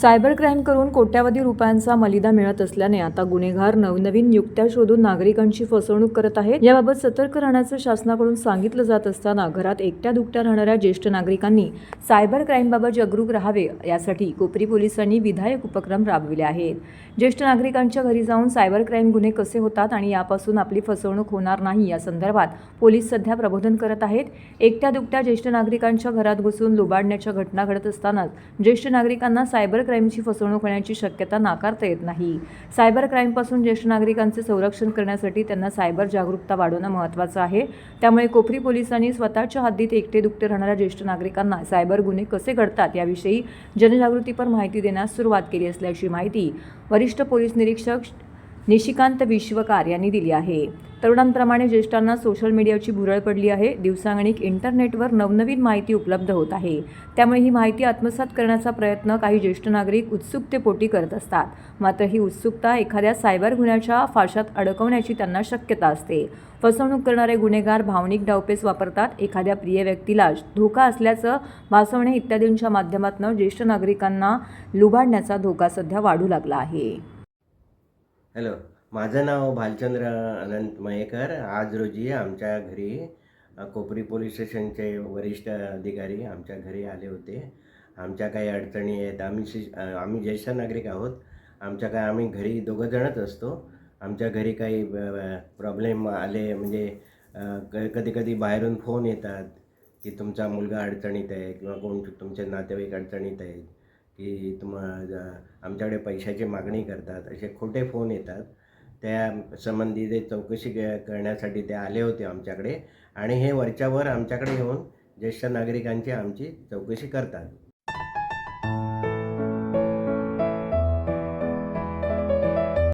Cyber crime करून कोट्यावधी रुपयांचा मलिदा मिळत असल्याने आता गुन्हेगार नवनवीन युक्त्या शोधून नागरिकांची फसवणूक करत आहेत. याबाबत सतर्क राहण्याचं शासनाकडून सांगितलं जात असताना घरात एकट्या दुकट्या राहणाऱ्या ज्येष्ठ नागरिकांनी सायबर क्राईमबाबत जागरूक राहावे यासाठी कोपरी पोलिसांनी विधायक उपक्रम राबविले आहेत. ज्येष्ठ नागरिकांच्या घरी जाऊन सायबर क्राईम गुन्हे कसे होतात आणि यापासून आपली फसवणूक होणार नाही या संदर्भात पोलीस सध्या प्रबोधन करत आहेत. एकट्या दुकट्या ज्येष्ठ नागरिकांच्या घरात घुसून लुबाडण्याच्या घटना घडत असतानाच ज्येष्ठ नागरिकांना सायबर क्राईमची फसवणूक होण्याची शक्यता नाकारता येत नाही. सायबर क्राईमपासून ज्येष्ठ नागरिकांचे संरक्षण करण्यासाठी त्यांना सायबर जागरूकता वाढवणं महत्त्वाचं आहे. त्यामुळे कोपरी पोलिसांनी स्वतःच्या हद्दीत एकटे दुकटे राहणाऱ्या ज्येष्ठ नागरिकांना सायबर गुन्हे कसे घडतात याविषयी जनजागृतीपर माहिती देण्यास सुरुवात केली असल्याची माहिती वरिष्ठ पोलीस निरीक्षक निशिकांत विश्वकार यांनी दिली आहे. तरुणांप्रमाणे ज्येष्ठांना सोशल मीडियाची भुरळ पडली आहे. दिवसागणिक इंटरनेटवर नवनवीन माहिती उपलब्ध होत आहे. त्यामुळे ही माहिती आत्मसात करण्याचा प्रयत्न काही ज्येष्ठ नागरिक उत्सुकतेपोटी करत असतात. मात्र ही उत्सुकता एखाद्या सायबर गुन्ह्याच्या फाशात अडकवण्याची त्यांना शक्यता असते. फसवणूक करणारे गुन्हेगार भावनिक डावपेच वापरतात. एखाद्या प्रिय व्यक्तीला धोका असल्याचं भासवणे इत्यादींच्या माध्यमातून ज्येष्ठ नागरिकांना लुबाडण्याचा धोका सध्या वाढू लागला आहे. हॅलो माझं नाव भालचंद्र अनंत मयेकर. आज रोजी आमच्या घरी कोपरी पोलीस स्टेशनचे वरिष्ठ अधिकारी आमच्या घरी आले होते. आमच्या काही अडचणी आहेत. आम्ही शि आम्ही ज्येष्ठ नागरिक आहोत. आमच्या काय आम्ही घरी दोघंजणच असतो. आमच्या घरी काही प्रॉब्लेम आले म्हणजे क कधी कधी बाहेरून फोन येतात की तुमचा मुलगा अडचणीत आहे किंवा कोण तुमचे नातेवाईक अडचणीत आहेत. की तुम आमच्याकडे पैशाची मागणी करतात. असे खोटे फोन येतात. त्या संबंधी ते चौकशी क- करण्यासाठी ते आले होते आमच्याकडे. आणि हे वरच्यावर आमच्याकडे येऊन ज्येष्ठ नागरिकांची आमची चौकशी करतात.